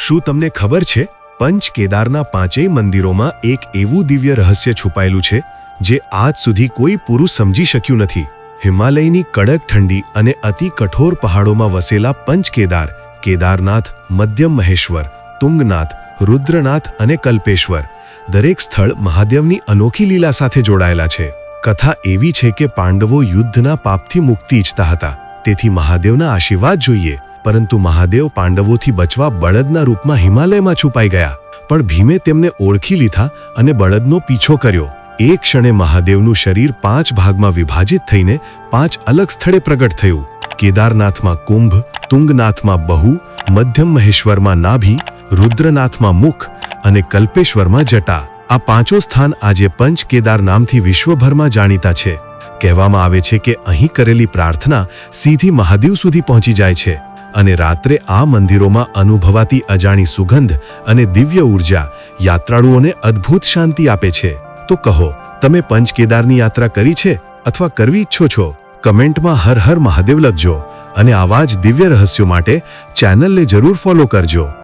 શું તમને ખબર છે? પંચ કેદારના પાંચેય મંદિરોમાં એક એવું દિવ્ય રહસ્ય છુપાયેલું છે, જે આજ સુધી કોઈ પુરુષ સમજી શક્યું નથી. હિમાલયની કડક ઠંડી અને અતિ કઠોર પહાડોમાં વસેલા પંચ કેદાર, કેદારનાથ, મધ્યમ મહેશ્વર, તુંગનાથ, રુદ્રનાથ અને કલ્પેશ્વર, દરેક સ્થળ મહાદેવની અનોખી લીલા સાથે જોડાયેલા છે. કથા એવી છે કે પાંડવો યુદ્ધના પાપથી મુક્તિ ઈચ્છતા હતા, તેથી મહાદેવના આશીર્વાદ જોઈએ. પરંતુ મહાદેવ પાંડવોથી બચવા બળદના રૂપમાં હિમાલયમાં છુપાઈ ગયા. પણ ભીમે તેમને ઓળખી લીધા અને બળદનો પીછો કર્યો. એ ક્ષણે મહાદેવનું શરીર પાંચ ભાગમાં વિભાજિત થઈને પાંચ અલગ સ્થળે પ્રગટ થયું. કેદારનાથમાં કુંભ, તુંગનાથમાં બહુ, મધ્યમ મહેશ્વરમાં નાભી, રુદ્રનાથમાં મુખ અને કલ્પેશ્વરમાં જટા. આ પાંચો સ્થાન આજે પંચ કેદાર નામથી વિશ્વભરમાં જાણીતા છે. કહેવામાં આવે છે કે અહીં કરેલી પ્રાર્થના સીધી મહાદેવ સુધી પહોંચી જાય છે. અને રાત્રે આ મંદિરોમાં અનુભવાતી અજાણી સુગંધ અને દિવ્ય ઊર્જા યાત્રાળુઓને અદ્ભુત શાંતિ આપે છે. તો કહો, તમે પંચ કેદારની યાત્રા કરી છે અથવા કરવી ઈચ્છો છો? કમેન્ટમાં હર હર મહાદેવ લખજો અને આવા જ દિવ્ય રહસ્યો માટે ચેનલને જરૂર ફોલો કરજો.